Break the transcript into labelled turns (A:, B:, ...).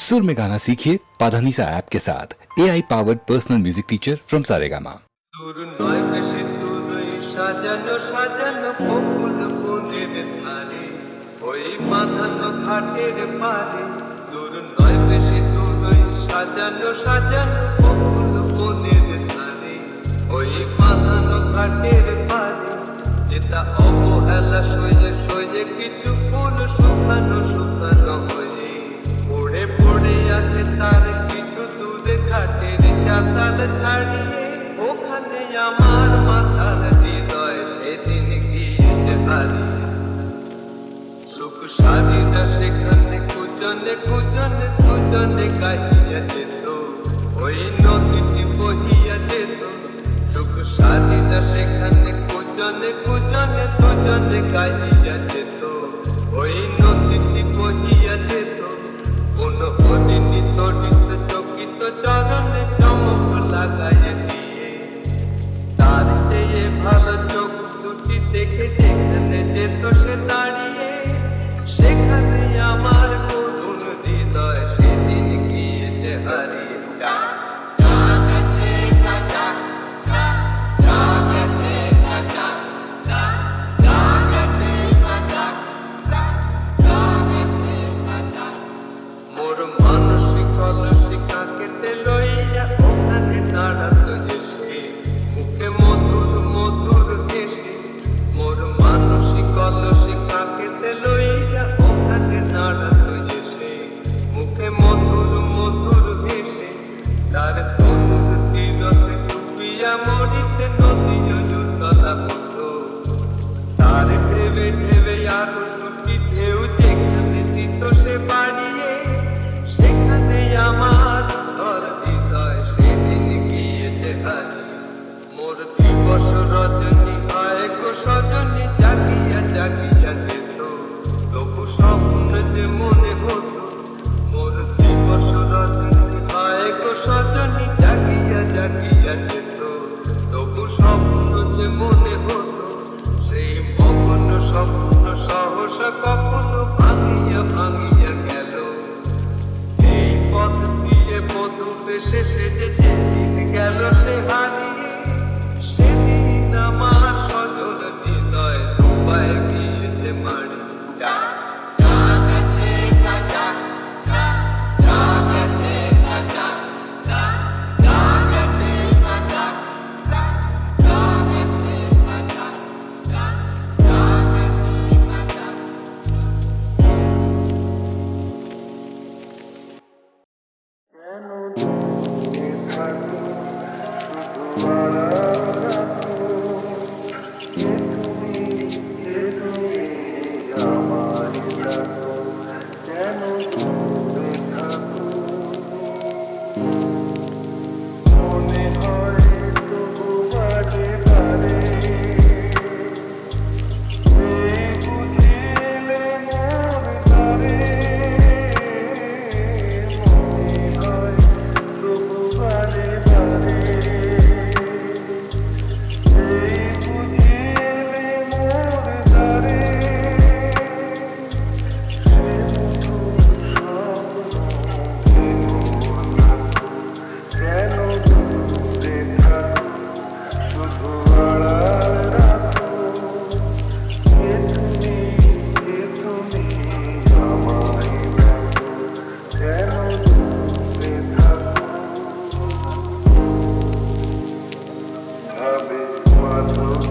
A: सुर में गाना सीखिए पाधानीसा ऐप के साथ A I powered personal music teacher from Saregama
B: দূর নয় বেশি দূরই সাজানো সাজানো বকুল বনের ধারে ওই বাঁধানো ঘাটের পারে দূর নয় বেশি দূরই সাজানো সাজানো বকুল বনের ধারে ওই বাঁধানো ঘাটের পারে যেটা অবহেলা সয়ে সয়ে কিছু ফুল শুকানো শুকানো হয়ে পড়ে আছে তার কিছু দূরে ঘাটের চাতাল ছাড়িয়ে ওখানে আমার মাথার হৃদয় সেদিন গিয়েছে হারিয়ে সুখ সারিনা সেখানে, কুজনে কুজনে, দুজনে গাইয়া যেত, ওই নদীটি বহিয়া যেত। সুখ সারিনা সেখানে, কুজনে কুজনে, দুজনে গাইয়া যেত, ওই Don't move তার তীরতে ডুবিয়া মরিতে নদীয় জুতলা হতো তার ভেবে
C: veces. se te Thank.